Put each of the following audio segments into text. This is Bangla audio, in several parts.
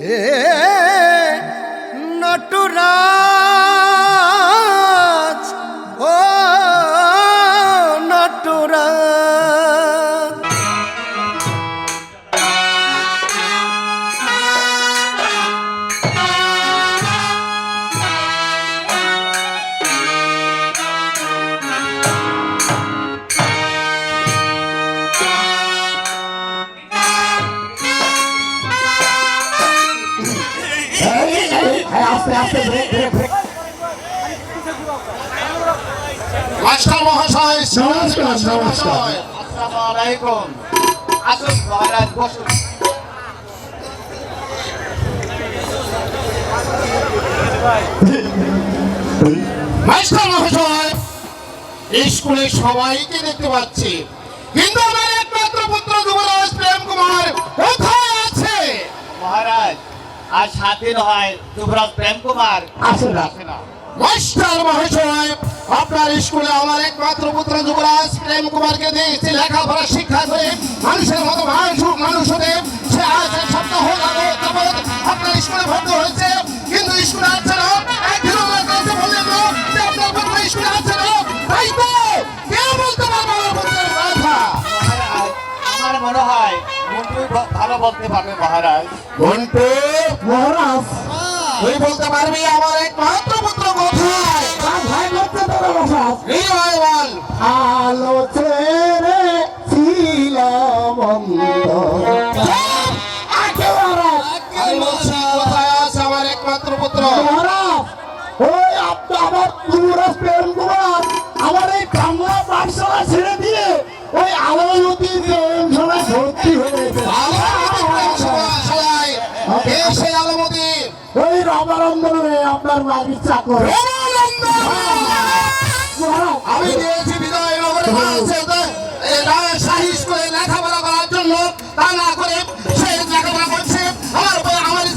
এ নটরাজ স্কুলে সবাইকে দেখতে পাচ্ছি কিন্তু আমার একমাত্র পুত্র যুবরাজ প্রেম কুমার কোথায় আছে মহারাজ আজ সাত দিন হয় যুবরাজ প্রেম কুমার আসে না না। মাস্টার মহাশয় আপনার স্কুলে আমার একমাত্র পুত্র যুবরাজ প্রেম কুমারকে দিয়েছি লেখাপড়া শিক্ষা করে মানুষের মতো মানুষ মানুষ হতে। সে আজ এক সপ্তাহ আপনার স্কুলে ভর্তি হয়েছে। কিন্তু স্কুলে আছে না। একদিন আমার কাছে বললেন না যে আপনার পুত্র স্কুলে আছে না। তাই তো কে বলতে পারবে আমার পুত্রের কথা? আমার মনে হয় মন্টু ভালো বলতে পারবে মহারাজ। মন্টু? মহারাজ। তুই বলতে পারবি আমার এক মাত্র পুত্র কোথায়? কোথায় ভাই করতে পারো মহারাজ এই আপনার স্কুলে লেখাপড়া করার জন্য করে করছে। আমার বাড়ির।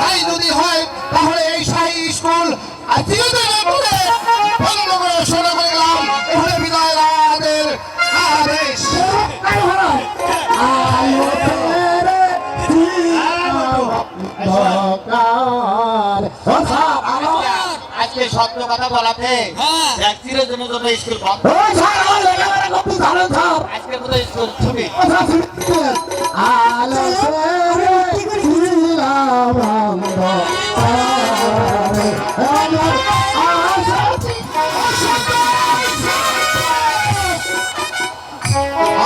তাই যদি হয়, তাহলে এই শাহী স্কুল কথা বলাতে এক চিরদিনের জন্য স্কুল বন্ধ। আজকে কোথায় স্কুল ছুটি।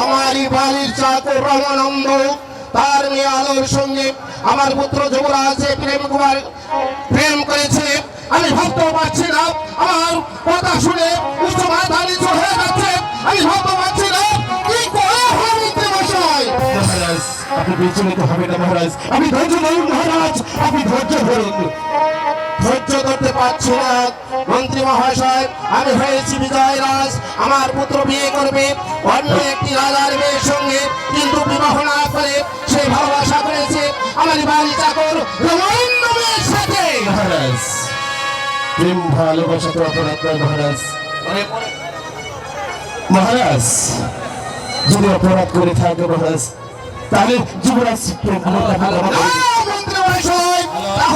আমারই বাড়ির চাকর রমানন্দ তার মেয়ে আলোর সঙ্গে আমার পুত্র যুবরা আছে প্রেম কুমার প্রেম করেছে। আমি ভাবতেও পারছি না, আমার কথা শুনে আপনি বিচলিত হবে না মহারাজ। আমি ধৈর্য ধরুন মহারাজ, আপনি ধৈর্য ধরুন। ধৈর্য ধরতে পারছি না। মন্ত্রী মহাশয় আমি হয়েছি বিজয় রাজ। আমার পুত্র বিয়ে করবে অন্য একটি রাজার মেয়ের সঙ্গে। কিন্তু বিবাহ না করে সে ভালোবাসা করেছে। আমার বাড়ি চাকর রমানন্দ মেয়ের সাথে। মহারাজ প্রেম ভালোবাসা তো অপরাধ মহারাজ। মহারাজ যদি অপরাধ করে থাকে মহারাজ তাহলে যুবরাজ মন্ত্রী মহাশয়।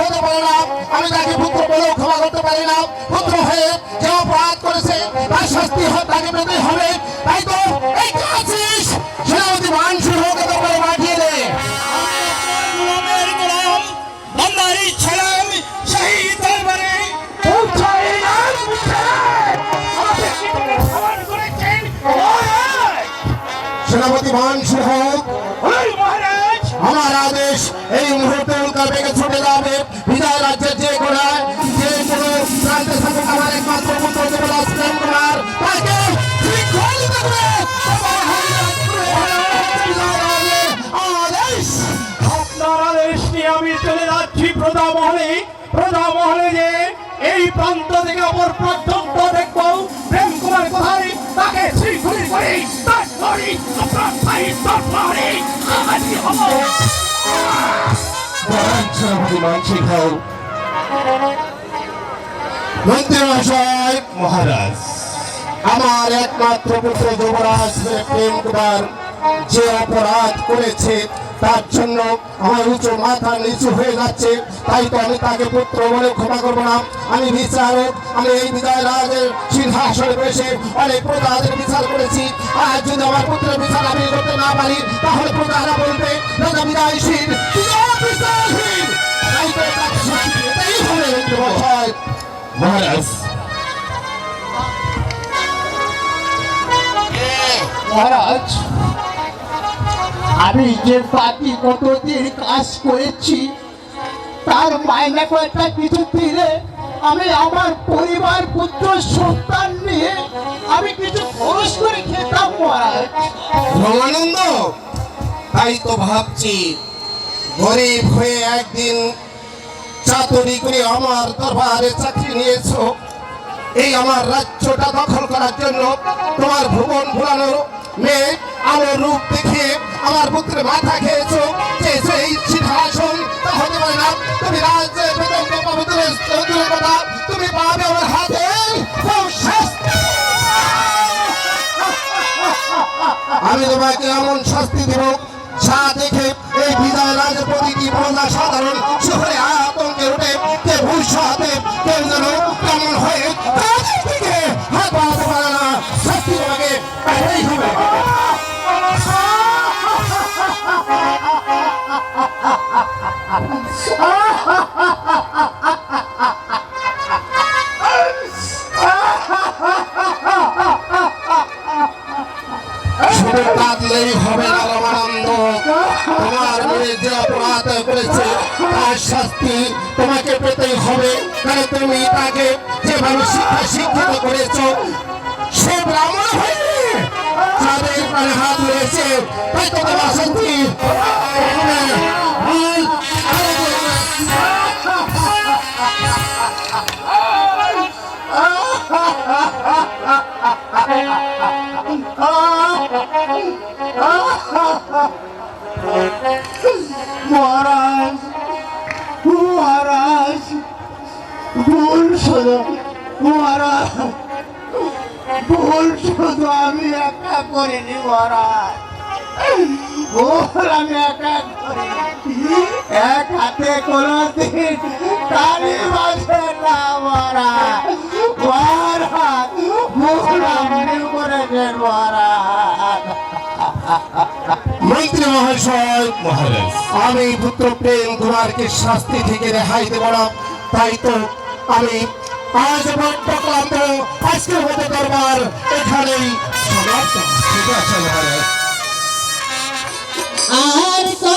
হতে পারে না। আমি তাকে পুত্র বলেও ক্ষমা করতে পারি না। পুত্র হয়ে যে অপরাধ করেছে তার শাস্তি তাকে পেতে হবে। তাই তো এই সেনাপতি হোক করে পাঠিয়ে দে গোলামের গোলাম বান্দারি ছিলাম শহীদ দরবারে সেনাপতি মানসিক হোক আমার আদেশ এই মুহূর্তে উল্কা বেগে ছুটে যাবে। থেকে অপর পর্যন্ত দেখব। প্রেম কুমার কোথায় তাকে শৃঙ্খলিত করে তারপরে আপনার সাহিত্য দরবারে হাজির হব সেনাপতি মানসিক হও মন্ত্রী মহাশয় মহারাজ। আমার একমাত্র পুত্র যুবরাজ প্রেম কুমার যে অপরাধ করেছে তার জন্য আমার উঁচু মাথা নিচু হয়ে যাচ্ছে। তাই তো আমি তাকে পুত্র বলে ক্ষমা করব না। আমি বিচারক আমি এই বিজয় রাজের সিংহাসনে বসে অনেক প্রজাদের বিচার করেছি। আর যদি আমার পুত্রের বিচার আমি করতে না পারি তাহলে প্রজারা বলবে রাজা বিজয়শীল বিজয় বিচারহীন তাই তো তাকে শাস্তি দিতেই হবে মহারাজ। মহারাজ মহারাজ। আমি যে বাকি কতদিন কাজ করেছি, তার মাইনে কয়েকটা কিছু দিলে আমি আমার পরিবার, পুত্র, সন্তান নিয়ে আমি কিছু খরচ করে খেতাম মহারাজ। রমানন্দ তাই তো ভাবছি, গরিব হয়ে একদিন চাতুরি করে আমার দরবারে চাকরি নিয়েছো। এই আমার রাজ্যটা দখল করার জন্য তোমার ভুবন ভুলানোর মেয়ে আলো রূপ দেখে আমার পুত্রের মাথা খেয়েছো, যে সেই সিংহাসন, তা হতে পারে না। তুমি রাজ্যের বেতন পাবে কথা তুমি পাবে আমার হাতে। আমি তোমাকে এমন শাস্তি দেব, যা দেখে এই বিদায় রাজের প্রতিটি প্রজা সাধারণ, শহরে আতঙ্কে উঠে, কে ভবিষ্যতে কেউ যেন কেমন হয়ে শুধু কাঁদলেই হবে তোমার যে অপরাধ করেছে, তার শাস্তি তোমাকে পেতেই হবে। কারণ তুমি তাকে যেভাবে শিক্ষা শিক্ষিত করেছ, সে ব্রাহ্মণ প্রাণে হাত রয়েছে তাই তোমার শাস্তি। মহারাজ মহারাজ, ভুল শুধু মহারাজ, ভুল শুধু আমি একা করিনি মহারাজ। ভুল আমি একা এক হাতে কোনো দিন তালি বাজে না মহারাজ। আমি পুত্র প্রেম, কুমারকে শাস্তি থেকে রেহাই দেব না। তাই তো আমি আজ বড্ড ক্লান্ত, আজকের মতো দরবার এখানেই ঠিক আছে মহারাজ আর এসো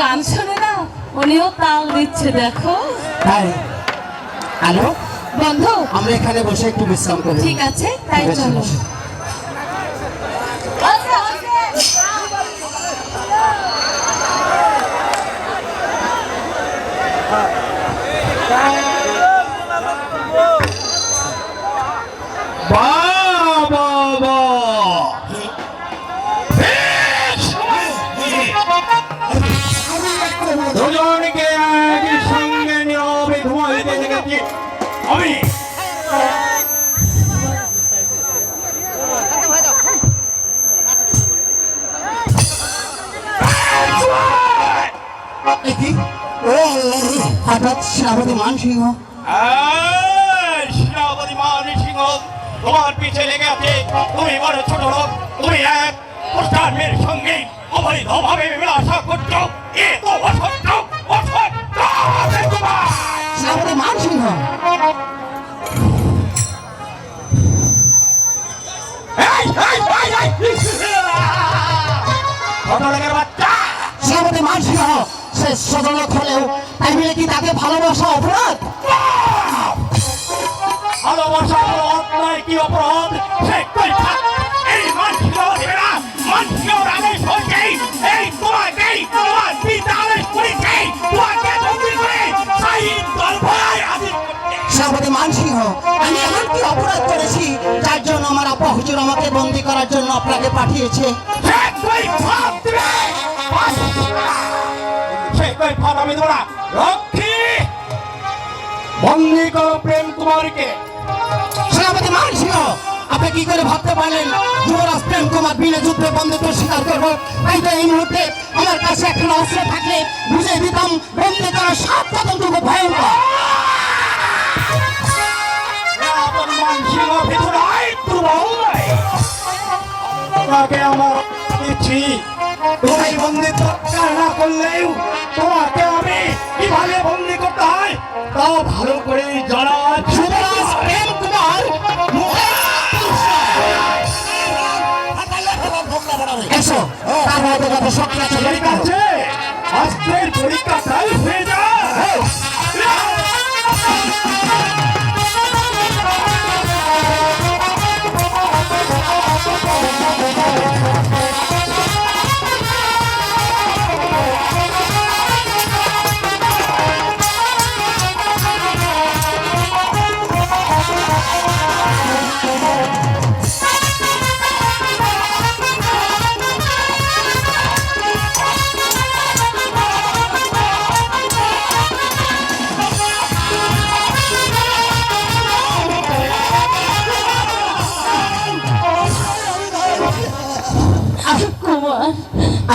গান শুনে না? উনিও তাল দিচ্ছে দেখো। তাই হ্যালো? বন্ধু? আমরা এখানে বসে একটু বিশ্রাম করি। ঠিক আছে তাই চলো। আমি। হঠাৎ সেনাপতি মানি সিংহ তোমার পিছে লেগে আছে তুমি বড় ছোট লোক তুমি সঙ্গে মেলাশা করছ এ তো অসত্য অসত্য শ্রাবতী মান সিংহ এই, এই, এই, এই! ছোট লোকের বাচ্চা। শ্রাবতী মান সিংহ সে সদলত হলেও তাই বলে কি তাকে ভালোবাসা অপরাধ? ভালোবাসা অপরাধ নয় কি অপরাধ? সে কই থাক। এই হয়েছে এই তোমাকেই শ্রাবতী মান সিংহ আমি এমন কি অপরাধ করেছি যার জন্য আমার আপা হুজুর আমাকে বন্দি করার জন্য আপনাকে পাঠিয়েছে? সে কই ফাঁদ দেবে সে আমি দেবো রক্ষী! বন্দি করো প্রেম কুমারকে। সেনাপতি মান সিংহ আপনি কি করে ভাবতে পারলেন যুবরাজ প্রেম কুমার বিনা যুদ্ধে বন্ধুত্ব স্বীকার করব? তাই তো এই মুহূর্তে আমার কাছে একটা অস্ত্র থাকলে বুঝে দিতাম বন্দি করার সাত কতটুকু ভয়ঙ্কর। তোমাকে আমার দিচ্ছি। তুমি বন্দি দরকার না করলেও তোমাকে আমি কীভাবে বন্দি করতে হয় তাও ভালো করে জানা আজকের পরীক্ষা তাই হয়ে যায়।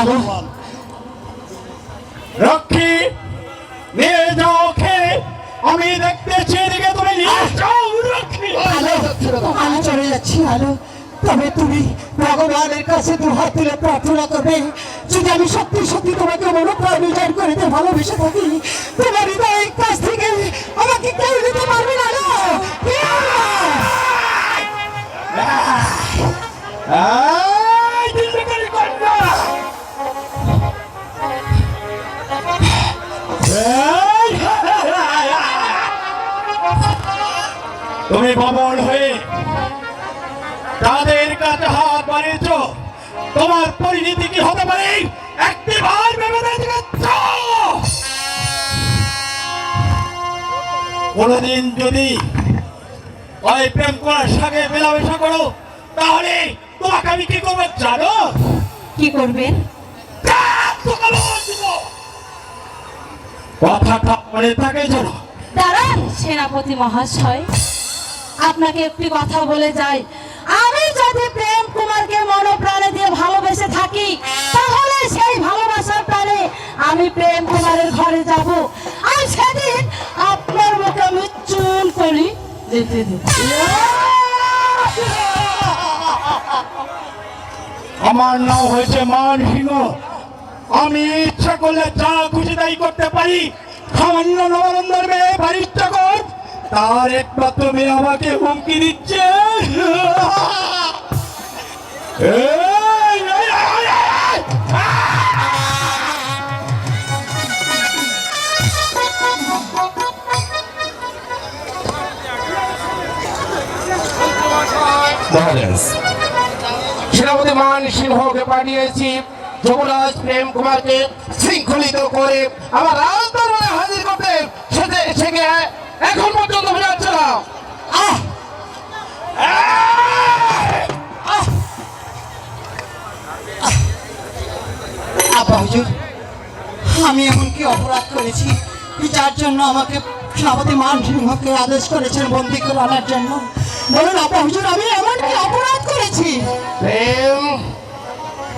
আলো রক্ষী নিয়ে যাও ওকে। আমি দেখতেছি এদিকে তুমি নিয়ে যাও রক্ষী। আমি চলে যাচ্ছি আলো। তবে তুমি ভগবানের কাছে দু হাত তুলে প্রার্থনা করবে। যদি আমি সত্যি সত্যি তোমাকে মনোপ্রাণ বিচার করিতে ভালোবেসে থাকি তোমার হৃদয়ের কাছ থেকে আমাকে কেউ নিতে পারবে না আলো। তুমি ভবন হয়ে তাদের কাছে হাত বাড়িয়েছ। তোমার পরিণতি কি হতে পারে? একটি বার ভেবে কোনদিন যদি ওই প্রেম করার সঙ্গে মেলামেশা করো তাহলে তোমাকে আমি কি করব জানো? কি করবেন কথাটা মনে থাকে জানো দাঁড়ান সেনাপতি মহাশয়। আপনাকে একটি কথা বলে যাই। আমি যদি প্রেম কুমারকে মনোপ্রাণে দিয়ে ভালোবেসে থাকি, তাহলে সেই ভালোবাসার প্রাণে আমি প্রেম কুমারের ঘরে যাব। আর সেদিন আপনার মুখে আমি চুন করি। যেতে আমার নাম হয়েছে মান সিংহ আমি ইচ্ছা করলে যা খুশি তাই করতে পারি। সামান্য নবরন্দর মেয়ে বাড়ির চাকর। তার একমাত্র মেয়ে আমাকে হুমকি দিচ্ছে। মান সিংহকে পাঠিয়েছি। যুবরাজ প্রেম কুমারকে শৃঙ্খলিত করে আমার রাজদরবারে হাজির করতে। সেকে এখন পর্যন্ত না! আহ! আব্বা হুজুর আমি এমন কি অপরাধ করেছি যার জন্য আমাকে সেনাপতি মান সিংহকে আদেশ করেছেন বন্দি করে আনার জন্য? বলুন আব্বা হুজুর আমি এমন কি অপরাধ করেছি?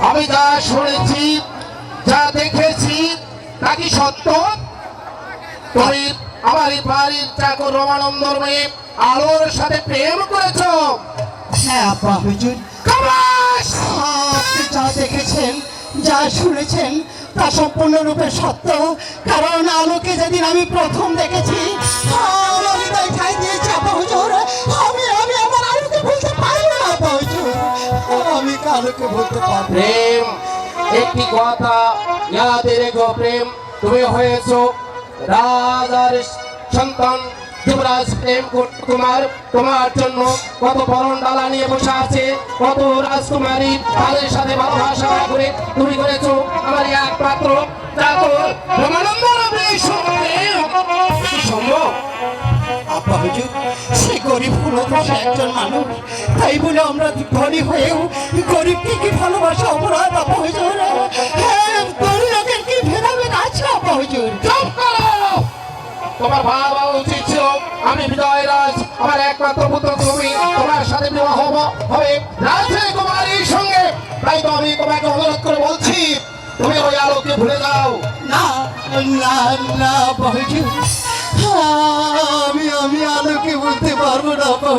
আমি যা শুনেছি যা দেখেছি তা কি সত্য? তুমি আমার এই বাড়ির চাকর রমানন্দর মেয়ে আলোর সাথে প্রেম করেছ? হ্যাঁ আব্বা হুজুর আপনি যা দেখেছেন যা শুনেছেন তা সম্পূর্ণরূপে সত্য। কারণ আলোকে যেদিন আমি প্রথম দেখেছি আমি আমি আমার আলোকে বলতে পারব না হুজুর। আমি কালোকে বলতে পারব প্রেম একটি কথা ইয়াদে রেখো প্রেম তুমি হয়েছ রাজার সন্তান যুবরাজ প্রেম কুমার তোমার জন্য কত বরণ ডালা নিয়ে বসে আছে কত রাজকুমারী তাদের সাথে ভালোবাসা করে তুমি করেছ। আমার একমাত্র চাকর রমানন্দ সম্ভব? আব্বা হুজুর সে গরিব হলো সে একজন মানুষ। তাই বলে আমরা ধনী হয়েও গরিবকে কি ভালোবাসা অপরাধ? আব্বা হুজুর হ্যাঁ কি ভেদাভেদ আছে হুজুর? তোমার বাবা উচিত ছিল। আমি বিজয় রাজ, আমার একমাত্র পুত্র তুমি, তোমার সাথে বিবাহ হব- রাজে কুমারীর সঙ্গে। তাই তো আমি তোমাকে অনুরোধ করে বলছি, তুমি ওই আলোকে ভুলে যাও। না না না আমি আমি আলোকে বলতে পারব না আব্বা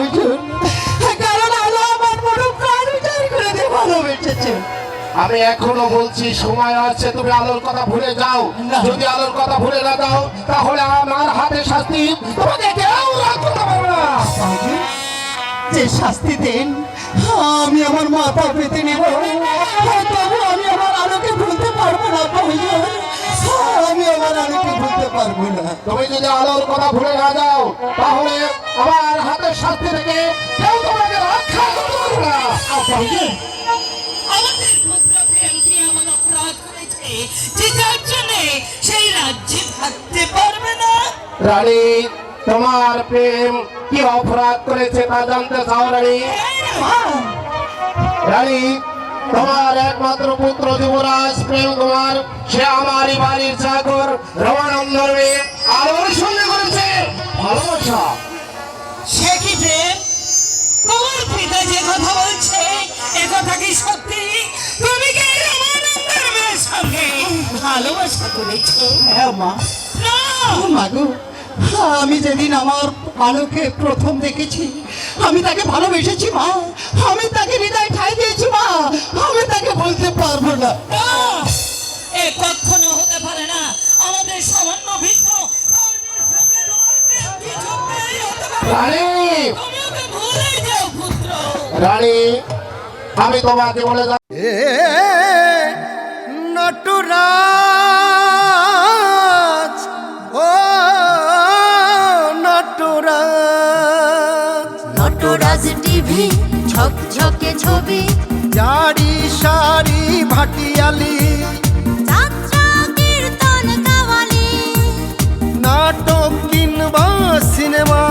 আমি এখনও বলছি সময় আছে তুমি আলোর কথা ভুলে যাও। যদি আলোর কথা ভুলে না যাও তাহলে আমার হাতে শাস্তি তোমাকে কেউ রাখতে পারবে না। যে শাস্তি দেন আমি আমার মাথা পেতে নেব। তবু আমি আমার আলোকে ভুলতে পারব না আমি আমার আলোকে ভুলতে পারব না। তুমি যদি আলোর কথা ভুলে না যাও তাহলে আমার হাতের শাস্তি থেকে কেউ তোমাকে রক্ষা করতে পারবে না। করেছে যে যার জন্যে সেই রাজ্যে থাকতে পারবে না। রানী তোমার প্রেম কি অপরাধ করেছে তা জানতে চাও রানী? রানী তোমার একমাত্র পুত্র যুবরাজ প্রেম কুমার সে আমারই বাড়ির চাকর রমানন্দর মেয়ে আলোর সঙ্গে করেছে ভালোবাসা। সে কি প্রেম তোমার পিতা যে কথা বলছে এ কথা কি সত্যি? তুমি কি সঙ্গে ভালোবাসা করেছ। হ্যাঁ মা। না। মাগো আমি যেদিন আমার আলোকে প্রথম দেখেছি আমি তাকে ভালোবেসেছি মা। আমি তাকে হৃদয় ঠাই দিয়েছি মা। আমি তাকে বলতে পারব না। এ কখনো হতে পারে না। আমাদের সামান্য ভিন্ন। রানী। আমি তোমাকে বলে নটরাজ ও নটরাজ। নটরাজ টিভি ঝকঝকে ছবি। জারি সারি ভাটিয়ালি নাটক কিংবা সিনেমা।